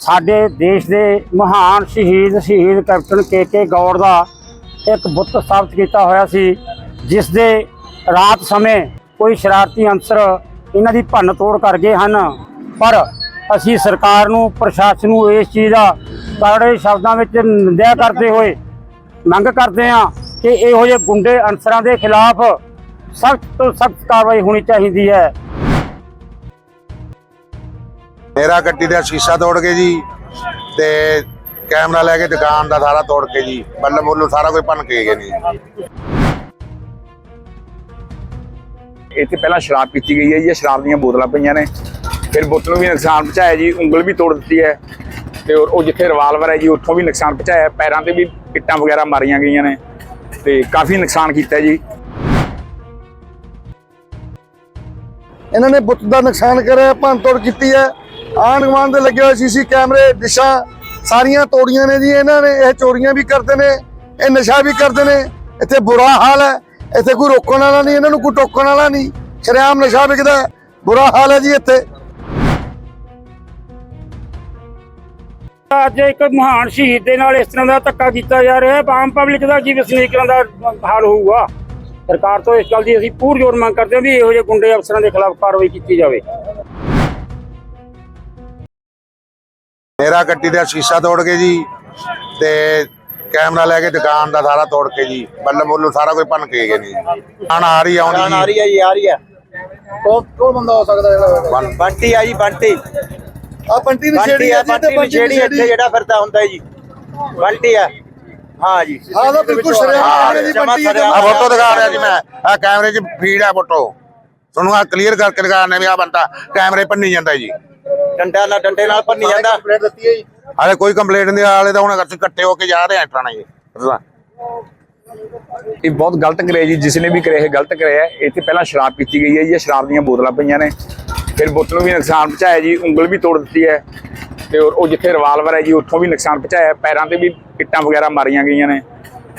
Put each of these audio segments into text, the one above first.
ਸਾਡੇ ਦੇਸ਼ ਦੇ ਮਹਾਨ ਸ਼ਹੀਦ ਸ਼ਹੀਦ ਕੈਪਟਨ ਕੇ ਕੇ ਗੌੜ ਦਾ ਇੱਕ ਬੁੱਤ ਸਥਾਪਿਤ ਕੀਤਾ ਹੋਇਆ ਸੀ, ਜਿਸ ਦੇ ਰਾਤ ਸਮੇਂ ਕੋਈ ਸ਼ਰਾਰਤੀ ਅੰਸਰ ਇਹਨਾਂ ਦੀ ਭੰਨ ਤੋੜ ਕਰ ਗਏ ਹਨ। ਪਰ ਅਸੀਂ ਸਰਕਾਰ ਨੂੰ, ਪ੍ਰਸ਼ਾਸਨ ਨੂੰ ਇਸ ਚੀਜ਼ ਦਾ ਕੜੇ ਸ਼ਬਦਾਂ ਵਿੱਚ ਨਿੰਦਿਆ ਕਰਦੇ ਹੋਏ ਮੰਗ ਕਰਦੇ ਹਾਂ ਕਿ ਇਹੋ ਜਿਹੇ ਗੁੰਡੇ ਅਨਸਰਾਂ ਦੇ ਖਿਲਾਫ ਸਖਤ ਤੋਂ ਸਖਤ ਕਾਰਵਾਈ ਹੋਣੀ ਚਾਹੀਦੀ ਹੈ। ਮੇਰਾ ਗੱਡੀ ਦਾ ਸ਼ੀਸ਼ਾ ਤੋੜ ਕੇ ਜੀ ਤੇ ਕੈਮਰਾ ਲੈ ਕੇ ਦੁਕਾਨ ਦਾ ਸਾਰਾ ਤੋੜ ਕੇ ਜੀ। ਬੱਲ ਮੁੱਲ ਸਾਰਾ ਕੋਈ ਭੰਨ ਕੇ ਗਏ ਨਹੀਂ ਇੱਥੇ ਪਹਿਲਾਂ ਸ਼ਰਾਬ ਪੀਤੀ ਗਈ ਹੈ ਜੀ ਇਹ ਸ਼ਰਾਬ ਦੀਆਂ ਬੋਤਲਾਂ ਪਈਆਂ ਨੇ। ਫਿਰ ਬੋਤਲ ਨੂੰ ਵੀ ਨੁਕਸਾਨ ਪਹੁੰਚਾਇਆ ਜੀ ਉਂਗਲ ਵੀ ਤੋੜ ਦਿੱਤੀ ਹੈ। ਤੇ ਉਹ ਜਿੱਥੇ ਰਿਵਾਲਵਰ ਹੈ ਜੀ ਉੱਥੋਂ ਵੀ ਨੁਕਸਾਨ ਪਹੁੰਚਾਇਆ ਪੈਰਾਂ ਤੇ ਵੀ ਇੱਟਾਂ ਵਗੈਰਾ ਮਾਰੀਆਂ ਗਈਆਂ ਨੇ ਤੇ ਕਾਫੀ ਨੁਕਸਾਨ ਕੀਤਾ ਜੀ। ਇਹਨਾਂ ਨੇ ਬੁੱਤ ਦਾ ਨੁਕਸਾਨ ਕਰਿਆ ਭੰਨਤੋੜ ਕੀਤੀ ਹੈ। ਆਂਢ ਗੁਆਂਢ ਦੇ ਲੱਗੇ ਹੋਏ ਸੀਸੀ ਕੈਮਰੇ ਡਿਸ਼ਾਂ ਸਾਰੀਆਂ ਤੋੜੀਆਂ ਨੇ ਜੀ ਇਹਨਾਂ ਨੇ, ਇਹ ਚੋਰੀਆਂ ਵੀ ਕਰਦੇ ਨੇ, ਇਹ ਨਸ਼ਾ ਵੀ ਕਰਦੇ ਨੇ, ਇੱਥੇ ਬੁਰਾ ਹਾਲ ਹੈ, ਇੱਥੇ ਕੋਈ ਰੋਕਣ ਵਾਲਾ ਨਹੀਂ, ਇਹਨਾਂ ਨੂੰ ਕੋਈ ਟੋਕਣ ਵਾਲਾ ਨਹੀਂ, ਸ਼ਰੇਆਮ ਨਸ਼ਾ ਵਿਕਦਾ ਬੁਰਾ ਹਾਲ ਹੈ ਜੀ ਇੱਥੇ। ਅੱਜ ਇੱਕ ਮਹਾਨ ਸ਼ਹੀਦ ਦੇ ਨਾਲ ਇਸ ਤਰ੍ਹਾਂ ਦਾ ਧੱਕਾ ਕੀਤਾ ਜਾ ਰਿਹਾ ਹੈ, ਆਮ ਪਬਲਿਕ ਦਾ ਕੀ ਵਸਨੀਕਾਂ ਦਾ ਹਾਲ ਹੋਊਗਾ? ਸਰਕਾਰ ਤੋਂ ਇਸ ਗੱਲ ਦੀ ਅਸੀਂ ਪੂਰ ਜੋਰ ਮੰਗ ਕਰਦੇ ਹਾਂ ਵੀ ਇਹੋ ਜਿਹੇ ਗੁੰਡੇ ਅਫਸਰਾਂ ਦੇ ਖਿਲਾਫ ਕਾਰਵਾਈ ਕੀਤੀ ਜਾਵੇ। ਮੇਰਾ ਗੱਡੀ ਦਾ ਸ਼ੀਸ਼ਾ ਤੋੜ ਕੇ ਜੀ ਤੇ ਕੈਮਰਾ ਲੈ ਕੇ ਦੁਕਾਨ ਦਾ ਸਾਰਾ ਤੋੜ ਕੇ ਜੀ ਬੱਲ ਮੁੱਲ ਸਾਰਾ ਕੋਈ ਭੰਨ ਕੇ ਗਏ ਨਹੀਂ ਆਣ ਆ ਰਹੀ ਆਉਂਦੀ ਜੀ। ਹੈ ਜੀ ਆ ਰਹੀ ਹੈ ਕੌਣ ਕੌਣ ਬੰਦਾ ਹੋ ਸਕਦਾ ਜਿਹੜਾ ਬੰਟੀ ਆ ਜੀ ਬੰਟੀ। ਆ ਬੰਟੀ ਬੰਟੀ ਨਸ਼ੇੜੀ ਆ ਬੰਟੀ ਬੰਟੀ ਨਸ਼ੇੜੀ ਇੱਥੇ ਜਿਹੜਾ ਫਿਰਦਾ ਹੁੰਦਾ ਹੈ ਜੀ। ਬੰਟੀ ਆ। ਹਾਂ ਜੀ। ਹਾਂ ਤਾਂ ਬਿਲਕੁਲ ਸ਼ਰੇਆਮ ਜਮਾਂ ਬੰਟੀ। ਆ ਫੋਟੋ ਦਿਖਾ ਰਿਹਾ ਜੀ ਮੈਂ। ਆ ਕੈਮਰੇ 'ਚ ਫੀਡ ਆ ਫੋਟੋ। ਤੁਹਾਨੂੰ ਆ ਕਲੀਅਰ ਕਰਕੇ ਦਿਖਾ ਰਹੇ ਵੀ ਆ ਬੰਦਾ ਕੈਮਰੇ ਭੰਨੀ ਜਾਂਦਾ ਜੀ। ਡੰਡਾ ਨਾਲ ਡੰਡੇ ਨਾਲ ਭੰਨੀ ਜਾਂਦਾ। ਕੰਪਲੇਂਟ ਦਿੱਤੀ ਹੈ ਜੀ। ਹਾਲੇ ਕੋਈ ਕੰਪਲੇਂਟ ਨਹੀਂ ਆਲੇ ਤਾਂ ਹੁਣ ਅਸੀਂ ਇਕੱਠੇ ਹੋ ਕੇ ਜਾ ਰਹੇ ਆ ਥਾਣੇ ਜੀ। ਇਹ ਬਹੁਤ ਗਲਤ ਕਰਿਆ ਜੀ ਜਿਸ ਨੇ ਵੀ ਕਰਿਆ ਇਹ ਗਲਤ ਕਰਿਆ। ਹੈ। ਇੱਥੇ ਪਹਿਲਾਂ ਸ਼ਰਾਬ ਪੀਤੀ ਗਈ ਹੈ ਜੀ ਇਹ ਸ਼ਰਾਬ ਦੀਆਂ ਬੋਤਲਾਂ ਪਈਆਂ ਨੇ। ਫਿਰ ਬੋਤਲ ਨੂੰ ਵੀ ਨੁਕਸਾਨ ਪਹੁੰਚਾਇਆ ਜੀ ਉਂਗਲ ਵੀ ਤੋੜ ਦਿੱਤੀ ਹੈ। ਤੇ ਉਹ ਜਿੱਥੇ ਰਿਵਾਲਵਰ ਹੈ ਜੀ ਉੱਥੋਂ ਵੀ ਨੁਕਸਾਨ ਪਹੁੰਚਾਇਆ। ਪੈਰਾਂ ਤੇ ਵੀ ਇੱਟਾਂ ਵਗੈਰਾ ਮਾਰੀਆਂ ਗਈਆਂ ਨੇ।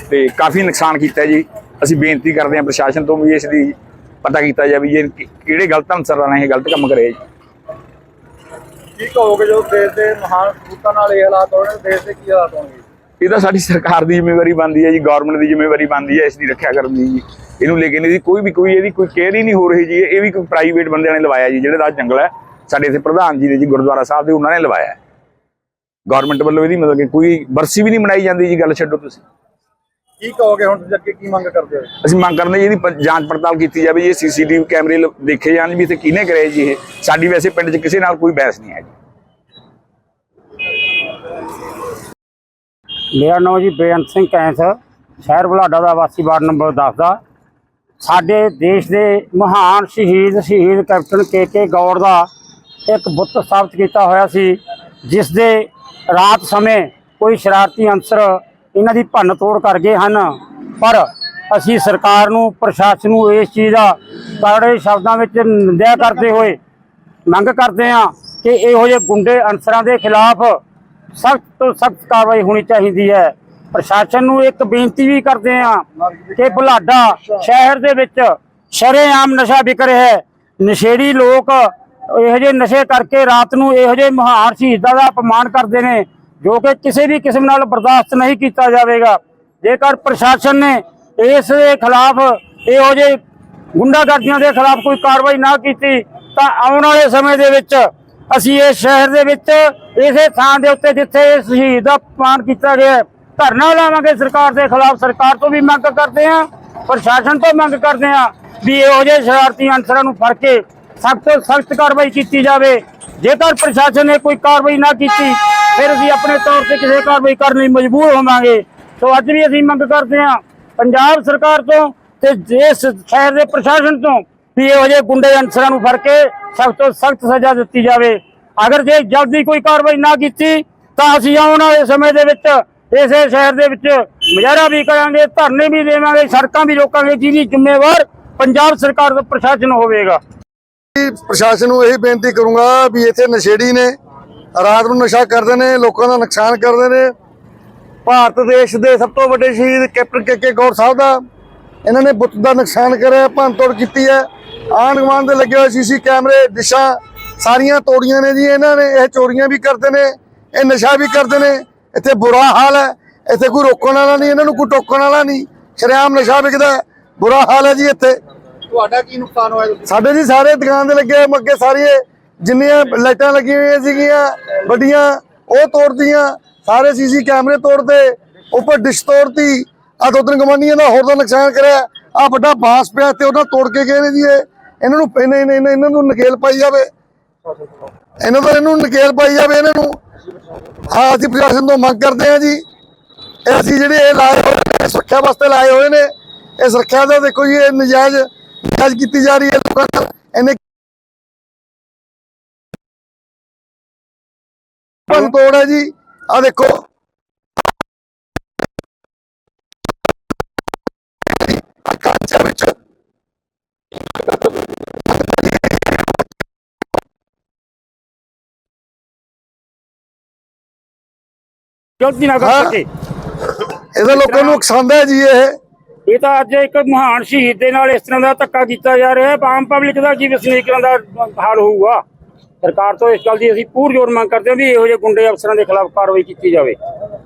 ਤੇ ਕਾਫੀ ਨੁਕਸਾਨ ਕੀਤਾ ਜੀ। ਅਸੀਂ ਬੇਨਤੀ ਕਰਦੇ ਹਾਂ ਪ੍ਰਸ਼ਾਸਨ ਤੋਂ ਵੀ ਇਸ ਦੀ ਪਤਾ ਕੀਤਾ ਜਾਵੇ ਕਿ- ਕਿਹੜੇ ਗਲਤ ਅਨਸਰਾਂ ਨੇ ਇਹ ਗਲਤ ਕੰਮ ਕਰਿਆ ਜੀ। ਕੀ ਕਹੋਗੇ ਜੋ ਦੇਸ਼ ਦੇ ਮਹਾਨ ਸਪੂਤਾਂ ਨਾਲ ਇਹ ਹਾਲਾਤ ਹੋਣਗੇ ਦੇਸ਼ ਦੇ ਕੀ ਹਾਲਾਤ ਹੋਣਗੇ? ਇਹ ਤਾਂ ਸਾਡੀ ਸਰਕਾਰ ਦੀ ਜ਼ਿੰਮੇਵਾਰੀ ਬਣਦੀ ਹੈ ਜੀ ਗਵਰਨਮੈਂਟ ਦੀ ਜ਼ਿੰਮੇਵਾਰੀ ਬਣਦੀ ਹੈ, ਇਸ ਦੀ ਰੱਖਿਆ ਕਰਨ ਦੀ ਜੀ। ਇਹਨੂੰ ਲੈ ਕੇ ਨਹੀਂ ਕੋਈ ਵੀ, ਕੋਈ ਇਹਦੀ ਕੋਈ ਕੇਅਰ ਹੀ ਨਹੀਂ ਹੋ ਰਹੀ ਜੀ, ਇਹ ਵੀ ਕੋਈ ਪ੍ਰਾਈਵੇਟ ਬੰਦਿਆਂ ਨੇ ਲਵਾਇਆ ਜੀ, ਜਿਹੜੇ ਦਾ ਜੰਗਲ ਹੈ, ਸਾਡੇ ਇੱਥੇ ਪ੍ਰਧਾਨ ਜੀ ਨੇ ਜੀ ਗੁਰਦੁਆਰਾ ਸਾਹਿਬ ਦੇ, ਉਹਨਾਂ ਨੇ ਲਵਾਇਆ ਹੈ। ਗਵਰਨਮੈਂਟ ਵੱਲੋਂ ਇਹਦੀ ਮਤਲਬ ਕਿ ਕੋਈ ਬਰਸੀ ਵੀ ਨਹੀਂ ਮਨਾਈ ਜਾਂਦੀ ਜੀ, ਗੱਲ ਛੱਡੋ ਤੁਸੀਂ। ਕੀ ਕਹੋਗੇ ਹੁਣ ਤੁਸੀਂ ਅੱਗੇ ਕੀ ਮੰਗ ਕਰਦੇ ਹੋ? ਅਸੀਂ ਮੰਗ ਕਰਦੇ ਜੀ ਇਹਦੀ ਜਾਂਚ ਪੜਤਾਲ ਕੀਤੀ ਜਾਵੇ ਜੀ ਸੀਸੀਟੀਵੀ ਕੈਮਰੇ ਦੇਖੇ ਜਾਣ ਵੀ ਇੱਥੇ ਕਿਹਨੇ ਕਰਿਆ ਜੀ ਇਹ। ਸਾਡੀ ਵੈਸੇ ਪਿੰਡ 'ਚ ਕਿਸੇ ਨਾਲ ਕੋਈ ਬਹਿਸ ਨਹੀਂ ਹੈ ਜੀ। ਮੇਰਾ ਨਾਮ ਜੀ ਬੇਅੰਤ ਸਿੰਘ ਕੈਂਸ ਸ਼ਹਿਰ ਬੁਲਾਡਾ ਦਾ ਵਾਸੀ ਵਾਰਡ ਨੰਬਰ 10 ਦਾ। ਸਾਡੇ ਦੇਸ਼ ਦੇ ਮਹਾਨ ਸ਼ਹੀਦ ਸ਼ਹੀਦ ਕੈਪਟਨ ਕੇ ਕੇ ਗੌੜ ਦਾ ਇੱਕ ਬੁੱਤ ਸਥਾਪਿਤ ਕੀਤਾ ਹੋਇਆ ਸੀ ਜਿਸ ਦੇ ਰਾਤ ਸਮੇਂ ਕੋਈ ਸ਼ਰਾਰਤੀ ਅੰਸਰ ਇਹਨਾਂ ਦੀ ਭੰਨ ਤੋੜ ਕਰ ਗਏ ਹਨ। ਪਰ ਅਸੀਂ ਸਰਕਾਰ ਨੂੰ, ਪ੍ਰਸ਼ਾਸਨ ਨੂੰ ਇਸ ਚੀਜ਼ ਦਾ ਕੜੇ ਸ਼ਬਦਾਂ ਵਿੱਚ ਨਿੰਦਿਆ ਕਰਦੇ ਹੋਏ ਮੰਗ ਕਰਦੇ ਹਾਂ ਕਿ ਇਹੋ ਜਿਹੇ ਗੁੰਡੇ ਅਨਸਰਾਂ ਦੇ ਖਿਲਾਫ ਸਖਤ ਤੋਂ ਸਖਤ ਕਾਰਵਾਈ ਹੋਣੀ ਚਾਹੀਦੀ ਹੈ। ਪ੍ਰਸ਼ਾਸਨ ਨੂੰ ਇੱਕ ਬੇਨਤੀ ਵੀ ਕਰਦੇ ਹਾਂ ਕਿ ਬੁਲਾਡਾ ਸ਼ਹਿਰ ਦੇ ਵਿੱਚ ਸ਼ਰੇਆਮ ਨਸ਼ਾ ਵਿਕ ਰਿਹਾ ਹੈ। ਨਸ਼ੇੜੀ ਲੋਕ ਇਹੋ ਜਿਹੇ ਨਸ਼ੇ ਕਰਕੇ ਰਾਤ ਨੂੰ ਇਹੋ ਜਿਹੇ ਮਹਾਨ ਸ਼ਹੀਦਾਂ ਦਾ ਅਪਮਾਨ ਕਰਦੇ ਨੇ। ਜੋ ਕਿ ਕਿਸੇ ਵੀ ਕਿਸਮ ਨਾਲ ਬਰਦਾਸ਼ਤ ਨਹੀਂ ਕੀਤਾ ਜਾਵੇਗਾ। ਜੇਕਰ ਪ੍ਰਸ਼ਾਸਨ ਨੇ ਇਸ ਦੇ ਖਿਲਾਫ ਇਹੋ ਜਿਹੇ ਗੁੰਡਾਗਰਦੀਆਂ ਦੇ ਖਿਲਾਫ ਕੋਈ ਕਾਰਵਾਈ ਨਾ ਕੀਤੀ, ਤਾਂ ਆਉਣ ਵਾਲੇ ਸਮੇਂ ਦੇ ਵਿੱਚ ਅਸੀਂ ਇਸ ਸ਼ਹਿਰ ਦੇ ਵਿੱਚ ਇਸੇ ਥਾਂ ਦੇ ਉੱਤੇ ਜਿੱਥੇ ਇਸ ਸ਼ਹੀਦ ਦਾ ਅਪਮਾਨ ਕੀਤਾ ਗਿਆ ਧਰਨਾ ਲਾਵਾਂਗੇ ਸਰਕਾਰ ਦੇ ਖਿਲਾਫ। ਸਰਕਾਰ ਤੋਂ ਵੀ ਮੰਗ ਕਰਦੇ ਹਾਂ, ਪ੍ਰਸ਼ਾਸਨ ਤੋਂ ਮੰਗ ਕਰਦੇ ਹਾਂ ਵੀ ਇਹੋ ਜਿਹੇ ਸ਼ਰਾਰਤੀ ਅਨਸਰਾਂ ਨੂੰ ਫੜ ਕੇ ਸਖਤ ਤੋਂ ਸਖਤ ਕਾਰਵਾਈ ਕੀਤੀ ਜਾਵੇ। ਜੇਕਰ ਪ੍ਰਸ਼ਾਸਨ ਨੇ ਕੋਈ ਕਾਰਵਾਈ ਨਾ ਕੀਤੀ ਫਿਰ ਅਸੀਂ ਆਪਣੇ ਤੌਰ ਤੇ ਕਿਸੇ ਕਾਰਵਾਈ ਕਰਨ ਲਈ ਮਜਬੂਰ ਹੋਵਾਂਗੇ। ਸੋ ਅੱਜ ਵੀ ਅਸੀਂ ਮੰਗ ਕਰਦੇ ਹਾਂ, ਪੰਜਾਬ ਸਰਕਾਰ ਤੋਂ ਤੇ ਇਸ ਸ਼ਹਿਰ ਦੇ ਪ੍ਰਸ਼ਾਸਨ ਤੋਂ ਵੀ ਇਹੋ ਜਿਹੇ ਗੁੰਡੇ ਅਨਸਰਾਂ ਨੂੰ ਫੜ ਕੇ ਸਖਤ ਤੋਂ ਸਖਤ ਸਜ਼ਾ ਦਿੱਤੀ ਜਾਵੇ। ਅਗਰ ਜੇ ਜਲਦੀ ਕੋਈ ਕਾਰਵਾਈ ਨਾ ਕੀਤੀ, ਤਾਂ ਅਸੀਂ ਆਉਣ ਵਾਲੇ ਸਮੇਂ ਦੇ ਵਿੱਚ ਇਸੇ ਸ਼ਹਿਰ ਦੇ ਵਿੱਚ ਮੁਜ਼ਾਹਰਾ ਵੀ ਕਰਾਂਗੇ, ਧਰਨੇ ਵੀ ਦੇਵਾਂਗੇ, ਸੜਕਾਂ ਵੀ ਰੋਕਾਂਗੇ, ਜਿਹਦੀ ਜ਼ਿੰਮੇਵਾਰ ਪੰਜਾਬ ਸਰਕਾਰ ਦਾ ਪ੍ਰਸ਼ਾਸਨ ਹੋਵੇਗਾ। ਪ੍ਰਸ਼ਾਸਨ ਨੂੰ ਇਹ ਬੇਨਤੀ ਕਰੂੰਗਾ ਵੀ ਇੱਥੇ ਨਸ਼ੇੜੀ ਨੇ ਰਾਤ ਨੂੰ ਨਸ਼ਾ ਕਰਦੇ ਨੇ ਲੋਕਾਂ ਦਾ ਨੁਕਸਾਨ ਕਰਦੇ ਨੇ। ਭਾਰਤ ਦੇਸ਼ ਦੇ ਸਭ ਤੋਂ ਵੱਡੇ ਸ਼ਹੀਦ ਕੈਪਟਨ ਕੇ ਕੇ ਗੌਰ ਸਾਹਿਬ ਦਾ ਇਹਨਾਂ ਨੇ ਬੁੱਤ ਦਾ ਨੁਕਸਾਨ ਕਰਿਆ ਭੰਨਤੋੜ ਕੀਤੀ ਹੈ। ਆਂਢ ਗੁਆਂਢ ਦੇ ਲੱਗੇ ਹੋਏ ਸੀਸੀ ਕੈਮਰੇ ਡਿਸ਼ਾਂ ਸਾਰੀਆਂ ਤੋੜੀਆਂ ਨੇ ਜੀ ਇਹਨਾਂ ਨੇ ਇਹ ਚੋਰੀਆਂ ਵੀ ਕਰਦੇ ਨੇ ਇਹ ਨਸ਼ਾ ਵੀ ਕਰਦੇ ਨੇ। ਇੱਥੇ ਬੁਰਾ ਹਾਲ ਹੈ ਇੱਥੇ ਕੋਈ ਰੋਕਣ ਵਾਲਾ ਨਹੀਂ ਇਹਨਾਂ ਨੂੰ ਕੋਈ ਟੋਕਣ ਵਾਲਾ ਨਹੀਂ। ਸ਼ਰੇਆਮ ਨਸ਼ਾ ਵਿਕਦਾ। ਬੁਰਾ ਹਾਲ ਹੈ ਜੀ ਇੱਥੇ। ਤੁਹਾਡਾ ਕੀ ਨੁਕਸਾਨ ਹੋਇਆ? ਸਾਡੇ ਜੀ ਸਾਰੇ ਦੁਕਾਨ ਦੇ ਲੱਗੇ ਮੱਗੇ ਸਾਰੀਆਂ ਜਿੰਨੀਆਂ ਲਾਈਟਾਂ ਲੱਗੀਆਂ ਹੋਈਆਂ ਸੀਗੀਆਂ, ਵੱਡੀਆਂ, ਉਹ ਤੋੜਤੀਆਂ, ਸਾਰੇ ਸੀਸੀ ਕੈਮਰੇ ਤੋੜਦੇ ਉੱਪਰ ਡਿਸ਼ ਤੋੜਤੀ, ਆ ਦੋ ਤਿੰਨ ਗਵਾਂਢੀਆਂ ਦਾ ਹੋਰ ਦਾ ਨੁਕਸਾਨ ਕਰਿਆ ਆ ਵੱਡਾ ਬਾਂਸ ਪਿਆ ਤੇ ਉਹਨਾਂ ਤੋੜ ਕੇ ਗਏ ਨੇ ਜੀ ਇਹਨਾਂ ਨੂੰ ਇਹਨਾਂ ਇਹਨਾਂ- ਇਹਨਾਂ ਨੂੰ ਨਕੇਲ ਪਾਈ ਜਾਵੇ। ਇਹਨਾਂ ਦਾ ਇਹਨੂੰ ਨਕੇਲ ਪਾਈ ਜਾਵੇ ਇਹਨਾਂ ਨੂੰ। ਹਾਂ, ਅਸੀਂ ਪ੍ਰਸ਼ਾਸਨ ਤੋਂ ਮੰਗ ਕਰਦੇ ਹਾਂ ਜੀ। ਇਹ ਅਸੀਂ ਜਿਹੜੇ ਇਹ ਲਾਏ ਹੋਏ ਨੇ ਸੁਰੱਖਿਆ ਵਾਸਤੇ ਲਾਏ ਹੋਏ ਨੇ। ਇਹ ਸੁਰੱਖਿਆ ਦਾ ਦੇਖੋ ਜੀ, ਇਹ ਨਜਾਇਜ਼ ਨਜਾਇਜ਼ ਕੀਤੀ ਜਾ ਰਹੀ ਹੈ ਲੋਕਾਂ ਨਾਲ। ਇਹਨੇ ਭੰਨ ਤੋੜ ਹੈ ਜੀ। ਆ ਦੇਖੋ। ਆਹ ਕੱਚ ਹੈ ਵਿੱਚ ਗਲਤੀ ਨਾ ਕਰ ਹਾਂ। ਸਕੇ। ਇਹਦਾ ਲੋਕਾਂ ਨੂੰ ਹੈ ਜੀ ਇਹ। ਇਹ ਤਾਂ ਅੱਜ ਇੱਕ ਮਹਾਨ ਸ਼ਹੀਦ ਦੇ ਨਾਲ ਇਸ ਤਰ੍ਹਾਂ ਦਾ ਧੱਕਾ ਕੀਤਾ ਜਾ ਰਿਹਾ ਹੈ। ਆਮ ਪਬਲਿਕ ਦਾ ਕੀ ਵਸਨੀਕਾਂ ਦਾ ਹਾਲ ਹੋਊਗਾ? ਸਰਕਾਰ ਤੋਂ ਇਸ ਗੱਲ ਦੀ ਅਸੀਂ ਪੂਰ ਜੋਰ ਮੰਗ ਕਰਦੇ ਹਾਂ ਵੀ ਇਹੋ ਜਿਹੇ ਗੁੰਡੇ ਅਫਸਰਾਂ ਦੇ ਖਿਲਾਫ ਕਾਰਵਾਈ ਕੀਤੀ ਜਾਵੇ।